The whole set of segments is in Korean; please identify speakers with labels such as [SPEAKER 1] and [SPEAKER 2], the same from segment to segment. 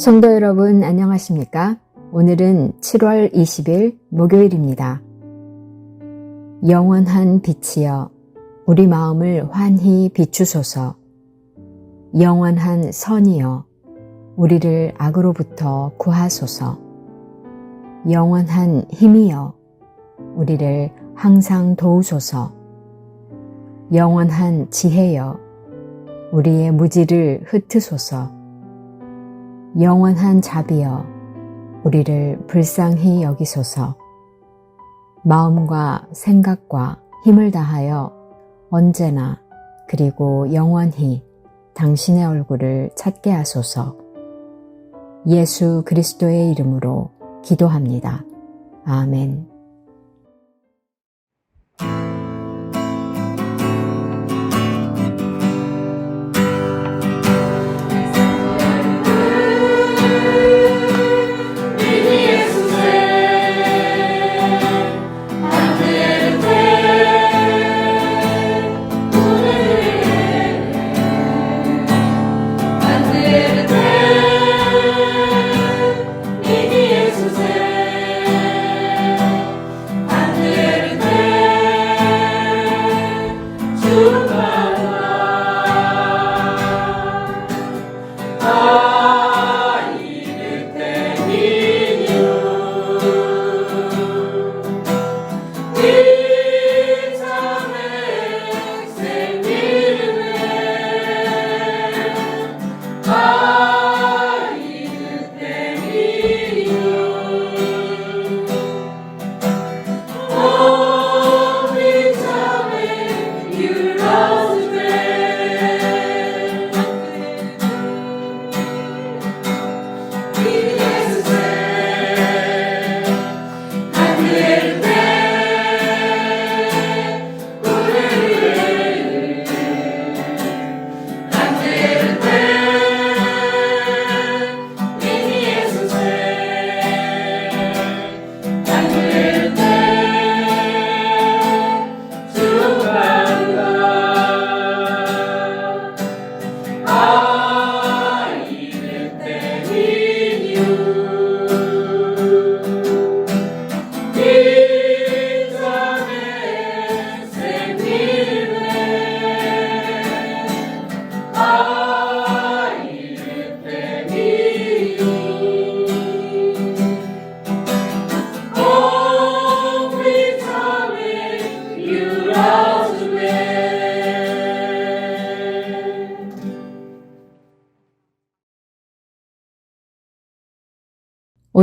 [SPEAKER 1] 성도 여러분 안녕하십니까? 오늘은 7월 20일 목요일입니다. 영원한 빛이여 우리 마음을 환히 비추소서 영원한 선이여 우리를 악으로부터 구하소서 영원한 힘이여 우리를 항상 도우소서 영원한 지혜여 우리의 무지를 흩으소서 영원한 자비여 우리를 불쌍히 여기소서 마음과 생각과 힘을 다하여 언제나 그리고 영원히 당신의 얼굴을 찾게 하소서 예수 그리스도의 이름으로 기도합니다. 아멘.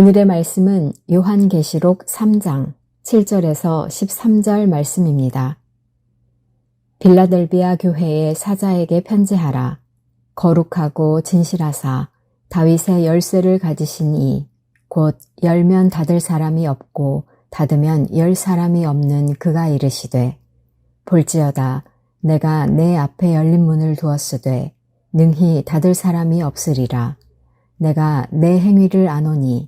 [SPEAKER 1] 오늘의 말씀은 요한계시록 3장 7절에서 13절 말씀입니다. 빌라델비아 교회의 사자에게 편지하라. 거룩하고 진실하사 다윗의 열쇠를 가지신 이, 곧 열면 닫을 사람이 없고 닫으면 열 사람이 없는 그가 이르시되, 볼지어다 내가 내 앞에 열린 문을 두었으되 능히 닫을 사람이 없으리라. 내가 내 행위를 아노니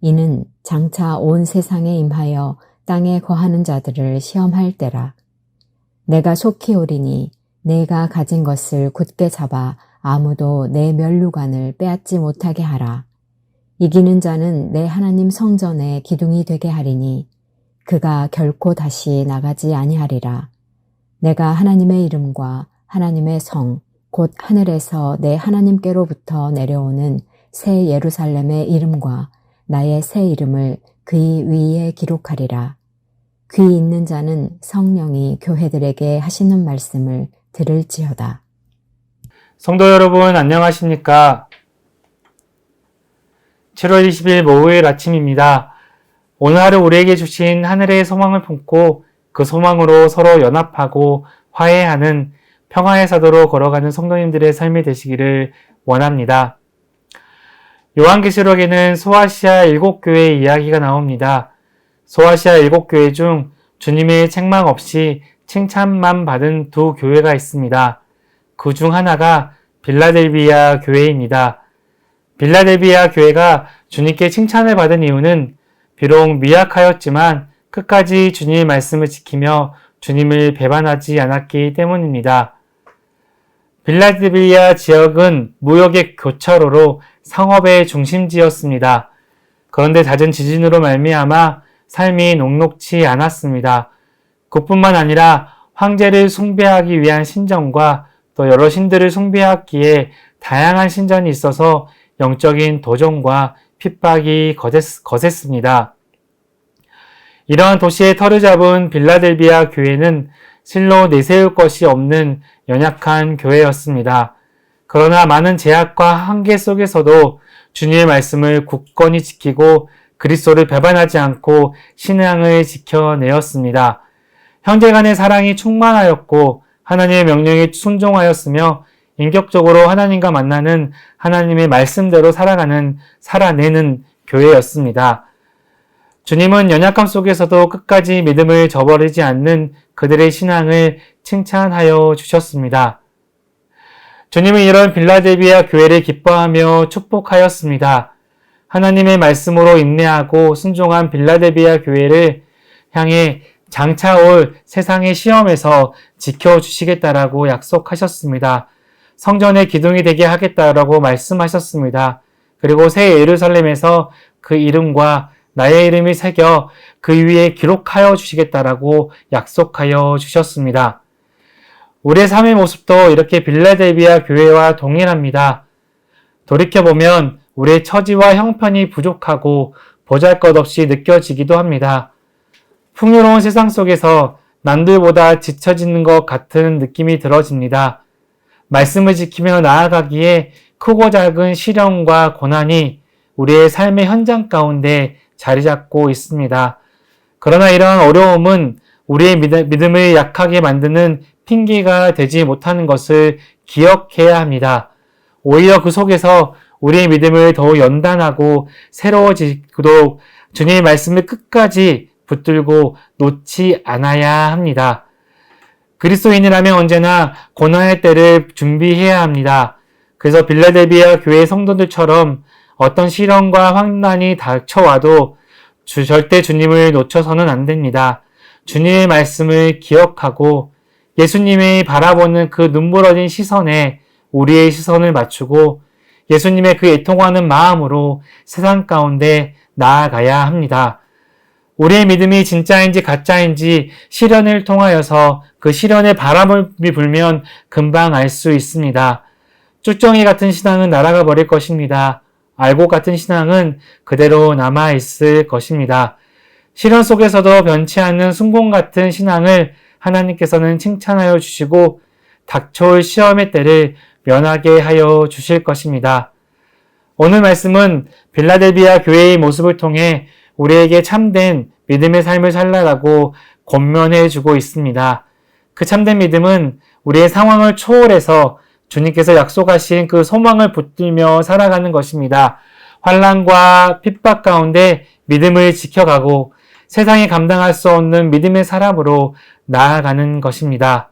[SPEAKER 1] 이는 장차 온 세상에 임하여 땅에 거하는 자들을 시험할 때라. 내가 속히 오리니 내가 가진 것을 굳게 잡아 아무도 내 면류관을 빼앗지 못하게 하라. 이기는 자는 내 하나님 성전의 기둥이 되게 하리니 그가 결코 다시 나가지 아니하리라. 내가 하나님의 이름과 하나님의 성, 곧 하늘에서 내 하나님께로부터 내려오는 새 예루살렘의 이름과 나의 새 이름을 그의 위에 기록하리라. 귀 있는 자는 성령이 교회들에게 하시는 말씀을 들을지어다.
[SPEAKER 2] 성도 여러분 안녕하십니까? 7월 20일 목요일 아침입니다. 오늘 하루 우리에게 주신 하늘의 소망을 품고 그 소망으로 서로 연합하고 화해하는 평화의 사도로 걸어가는 성도님들의 삶이 되시기를 원합니다. 요한계시록에는 소아시아 일곱 교회의 이야기가 나옵니다. 소아시아 일곱 교회 중 주님의 책망 없이 칭찬만 받은 두 교회가 있습니다. 그 중 하나가 빌라델비아 교회입니다. 빌라델비아 교회가 주님께 칭찬을 받은 이유는 비록 미약하였지만 끝까지 주님의 말씀을 지키며 주님을 배반하지 않았기 때문입니다. 빌라델비아 지역은 무역의 교차로로 상업의 중심지였습니다. 그런데 잦은 지진으로 말미암아 삶이 녹록치 않았습니다. 그뿐만 아니라 황제를 숭배하기 위한 신전과 또 여러 신들을 숭배하기에 다양한 신전이 있어서 영적인 도전과 핍박이 거셌, 거셌습니다. 이러한 도시의 털을 잡은 빌라델비아 교회는 실로 내세울 것이 없는 연약한 교회였습니다. 그러나 많은 제약과 한계 속에서도 주님의 말씀을 굳건히 지키고 그리스도를 배반하지 않고 신앙을 지켜내었습니다. 형제 간의 사랑이 충만하였고 하나님의 명령에 순종하였으며 인격적으로 하나님과 만나는 하나님의 말씀대로 살아가는 살아내는 교회였습니다. 주님은 연약함 속에서도 끝까지 믿음을 저버리지 않는 그들의 신앙을 칭찬하여 주셨습니다. 주님은 이런 빌라델비아 교회를 기뻐하며 축복하였습니다. 하나님의 말씀으로 인내하고 순종한 빌라델비아 교회를 향해 장차 올 세상의 시험에서 지켜주시겠다라고 약속하셨습니다. 성전의 기둥이 되게 하겠다라고 말씀하셨습니다. 그리고 새 예루살렘에서 그 이름과 나의 이름이 새겨 그 위에 기록하여 주시겠다라고 약속하여 주셨습니다. 우리의 삶의 모습도 이렇게 빌라델비아 교회와 동일합니다. 돌이켜보면 우리의 처지와 형편이 부족하고 보잘 것 없이 느껴지기도 합니다. 풍요로운 세상 속에서 남들보다 지쳐지는 것 같은 느낌이 들어집니다. 말씀을 지키며 나아가기에 크고 작은 시련과 고난이 우리의 삶의 현장 가운데 자리 잡고 있습니다. 그러나 이러한 어려움은 우리의 믿음을 약하게 만드는 핑계가 되지 못하는 것을 기억해야 합니다. 오히려 그 속에서 우리의 믿음을 더욱 연단하고 새로워지도록 주님의 말씀을 끝까지 붙들고 놓지 않아야 합니다. 그리스도인이라면 언제나 고난의 때를 준비해야 합니다. 그래서 빌라델비아 교회 성도들처럼 어떤 시련과 환난이 닥쳐와도 주, 절대 주님을 놓쳐서는 안 됩니다. 주님의 말씀을 기억하고 예수님이 바라보는 그 눈부러진 시선에 우리의 시선을 맞추고 예수님의 그 애통하는 마음으로 세상 가운데 나아가야 합니다. 우리의 믿음이 진짜인지 가짜인지 시련을 통하여서 그 시련의 바람이 불면 금방 알 수 있습니다. 쭈쩡이 같은 신앙은 날아가 버릴 것입니다. 알고 같은 신앙은 그대로 남아 있을 것입니다. 시련 속에서도 변치 않는 순공 같은 신앙을 하나님께서는 칭찬하여 주시고 닥쳐올 시험의 때를 면하게 하여 주실 것입니다. 오늘 말씀은 빌라델비아 교회의 모습을 통해 우리에게 참된 믿음의 삶을 살라라고 권면해 주고 있습니다. 그 참된 믿음은 우리의 상황을 초월해서 주님께서 약속하신 그 소망을 붙들며 살아가는 것입니다. 환란과 핍박 가운데 믿음을 지켜가고 세상이 감당할 수 없는 믿음의 사람으로 나아가는 것입니다.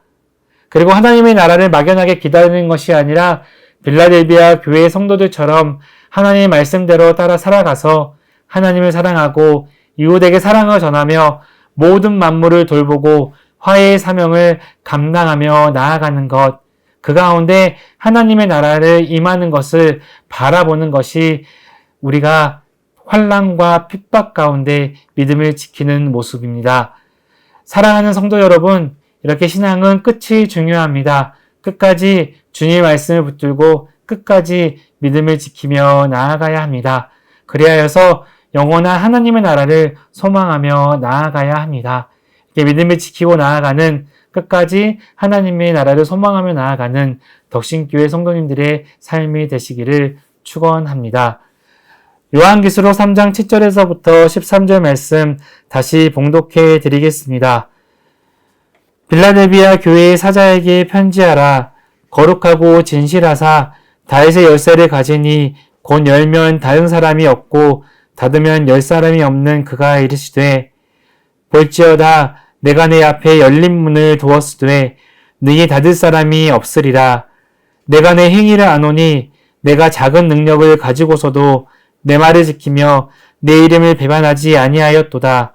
[SPEAKER 2] 그리고 하나님의 나라를 막연하게 기다리는 것이 아니라 빌라델비아 교회 성도들처럼 하나님의 말씀대로 따라 살아가서 하나님을 사랑하고 이웃에게 사랑을 전하며 모든 만물을 돌보고 화해의 사명을 감당하며 나아가는 것, 그 가운데 하나님의 나라를 임하는 것을 바라보는 것이 우리가 환란과 핍박 가운데 믿음을 지키는 모습입니다. 사랑하는 성도 여러분, 이렇게 신앙은 끝이 중요합니다. 끝까지 주님의 말씀을 붙들고 끝까지 믿음을 지키며 나아가야 합니다. 그리하여서 영원한 하나님의 나라를 소망하며 나아가야 합니다. 이렇게 믿음을 지키고 나아가는 끝까지 하나님의 나라를 소망하며 나아가는 덕신교회 성도님들의 삶이 되시기를 축원합니다. 요한기수록 3장 7절에서부터 13절 말씀 다시 봉독해 드리겠습니다. 빌라델비아 교회의 사자에게 편지하라. 거룩하고 진실하사 다윗의 열쇠를 가지니 곧 열면 다른 사람이 없고 닫으면 열 사람이 없는 그가 이르시되 볼지어다 내가 내 앞에 열린 문을 두었으되 너희 닫을 사람이 없으리라 내가 내 행위를 아노니 내가 작은 능력을 가지고서도 내 말을 지키며 내 이름을 배반하지 아니하였도다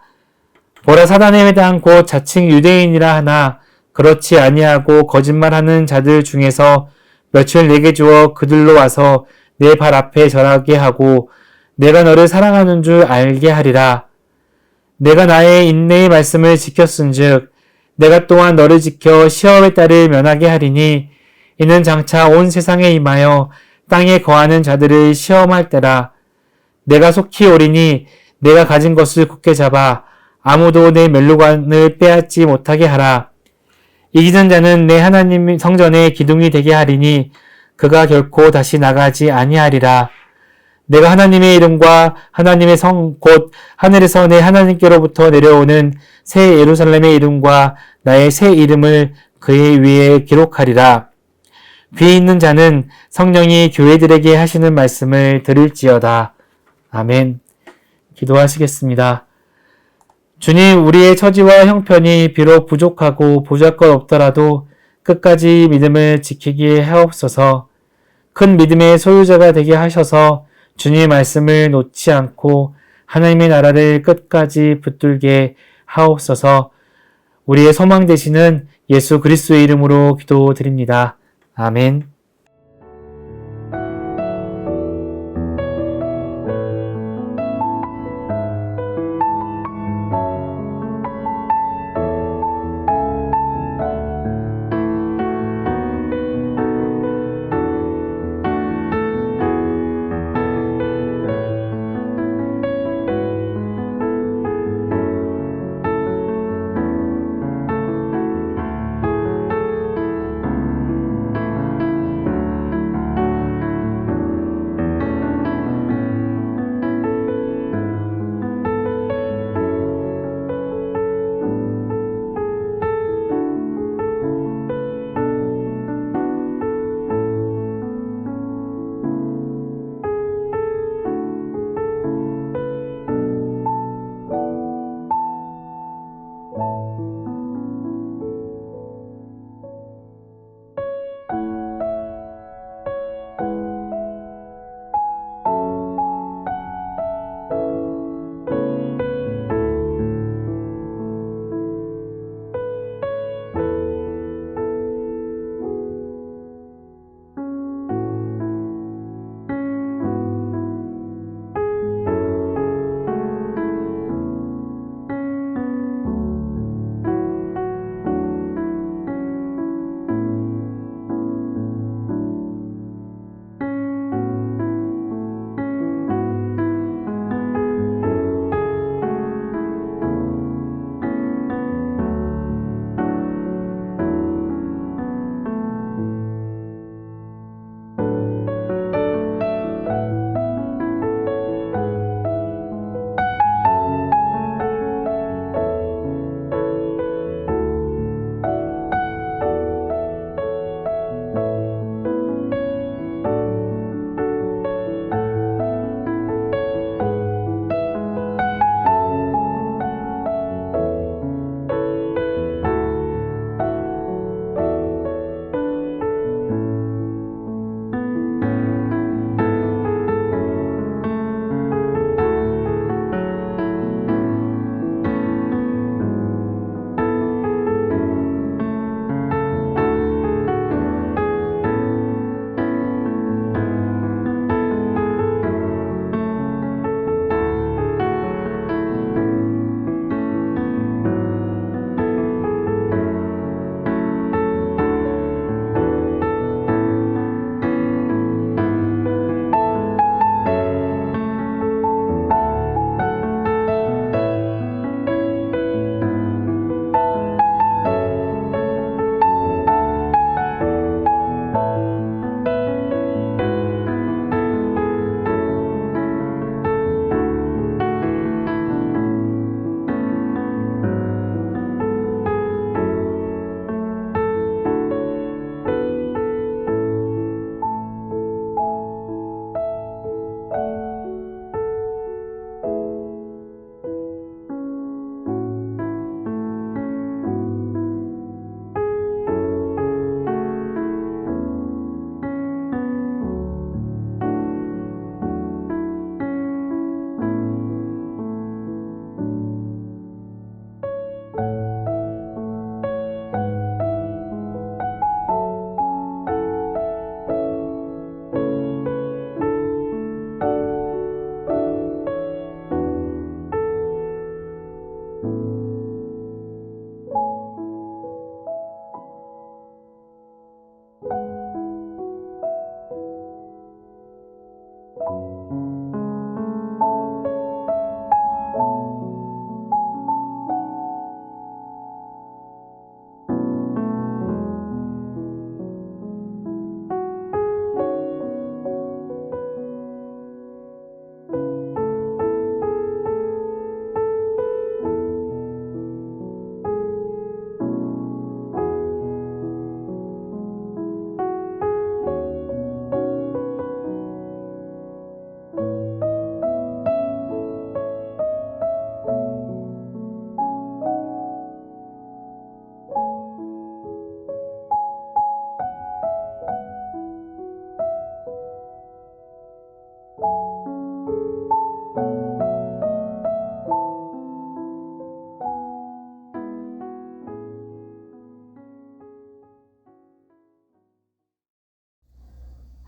[SPEAKER 2] 보라 사단의 회당 곧 자칭 유대인이라 하나 그렇지 아니하고 거짓말하는 자들 중에서 며칠 내게 주어 그들로 와서 내 발 앞에 절하게 하고 내가 너를 사랑하는 줄 알게 하리라. 내가 나의 인내의 말씀을 지켰은즉 내가 또한 너를 지켜 시험의 딸을 면하게 하리니 이는 장차 온 세상에 임하여 땅에 거하는 자들을 시험할 때라. 내가 속히 오리니 내가 가진 것을 굳게 잡아 아무도 내 멜로관을 빼앗지 못하게 하라. 이기는 자는 내 하나님 성전의 기둥이 되게 하리니 그가 결코 다시 나가지 아니하리라. 내가 하나님의 이름과 하나님의 성 곧 하늘에서 내 하나님께로부터 내려오는 새 예루살렘의 이름과 나의 새 이름을 그의 위에 기록하리라. 귀 있는 자는 성령이 교회들에게 하시는 말씀을 들을지어다. 아멘. 기도하시겠습니다. 주님, 우리의 처지와 형편이 비록 부족하고 보잘것 없더라도 끝까지 믿음을 지키게 하옵소서. 큰 믿음의 소유자가 되게 하셔서 주님의 말씀을 놓지 않고 하나님의 나라를 끝까지 붙들게 하옵소서. 우리의 소망 되시는 예수 그리스도의 이름으로 기도드립니다. 아멘.